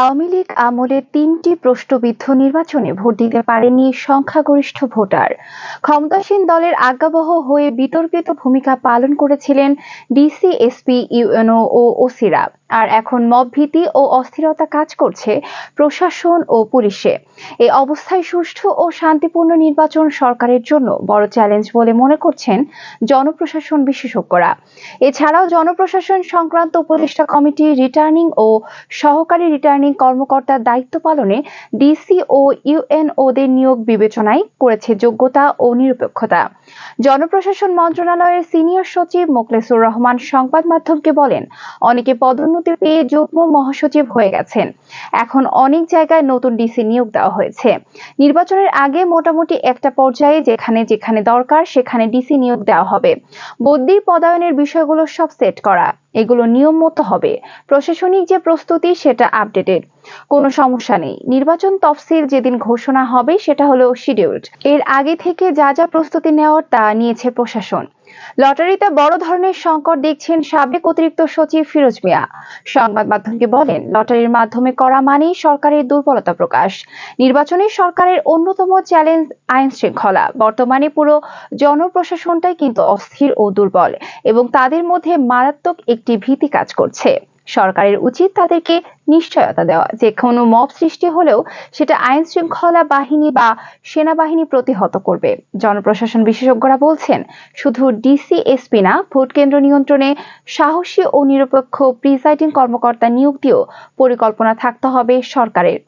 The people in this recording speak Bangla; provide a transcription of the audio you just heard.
আওয়ামী লীগ আমলে তিনটি প্রশ্নবিদ্ধ নির্বাচনে ভোট দিতে পারেনি সংখ্যাগরিষ্ঠ ভোটার। ক্ষমতাসীন দলের আজ্ঞাবহ হয়ে বিতর্কিত ভূমিকা পালন করেছিলেন ডিসি, এসপি, ইউএনও ও ওসিরা। আর এখন মব ভীতি ও অস্থিরতা কাজ করছে প্রশাসন ও পুলিশে। এই অবস্থায় সুষ্ঠু ও শান্তিপূর্ণ নির্বাচন সরকারের জন্য বড় চ্যালেঞ্জ বলে মনে করছেন জনপ্রশাসন বিশেষজ্ঞরা। এছাড়াও জনপ্রশাসন সংক্রান্ত উপদেষ্টা কমিটি রিটার্নিং ও সহকারী রিটার্নিং কর্মকর্তার দায়িত্ব পালনে ডিসি ও ইউএনওদের নিয়োগ বিবেচনায় করেছে যোগ্যতা ও নিরপেক্ষতা। জনপ্রশাসন মন্ত্রণালয়ের সিনিয়র সচিব মোখলেসুর রহমান সংবাদ মাধ্যমকে বলেন, অনেকে পদোন্নতি পেয়ে যুগ্ম মহাসচিব হয়ে গেছেন। এখন অনেক জায়গায় নতুন ডিসি নিয়োগ দেওয়া হয়েছে। নির্বাচনের আগে মোটামুটি একটা পর্যায়ে যেখানে যেখানে দরকার সেখানে ডিসি নিয়োগ দেওয়া হবে। বদ্যির পদায়নের বিষয়গুলো সব সেট করা। এগুলো নিয়ম মতো হবে। প্রশাসনিক যে প্রস্তুতি, সেটা আপডেটেড কোনো সমস্যা নেই। নির্বাচন তফসিল যেদিন ঘোষণা হবে, সেটা হলো শিডিউলড এর আগে থেকে যা যা প্রস্তুতি নেওয়ার, তা নিয়েছে প্রশাসন। লটারিতে বড় ধরনের সংকট দেখছেন সাবেক অতিরিক্ত সচিব ফিরোজ মিয়া। সংবাদ মাধ্যমকে বলেন, লটারির মাধ্যমে করা মানেই সরকারের দুর্বলতা প্রকাশ। নির্বাচনে সরকারের অন্যতম চ্যালেঞ্জ আইন শৃঙ্খলা বর্তমানে পুরো জনপ্রশাসনটাই কিন্তু অস্থির ও দুর্বল এবং তাদের মধ্যে মারাত্মক একটি ভীতি কাজ করছে। সরকারের উচিত তাদেরকে নিশ্চয়তা দেওয়া। যে কোনো মব সৃষ্টি হলেও সেটা আইন শৃঙ্খলা বাহিনী বা সেনাবাহিনী প্রতিহত করবে। জনপ্রশাসন বিশেষজ্ঞরা বলছেন, শুধু ডিসি এসপি না, ভোট কেন্দ্র নিয়ন্ত্রণে সাহসী ও নিরপেক্ষ প্রিসাইডিং কর্মকর্তা নিয়োগ দিয়েও পরিকল্পনা থাকতে হবে সরকারের।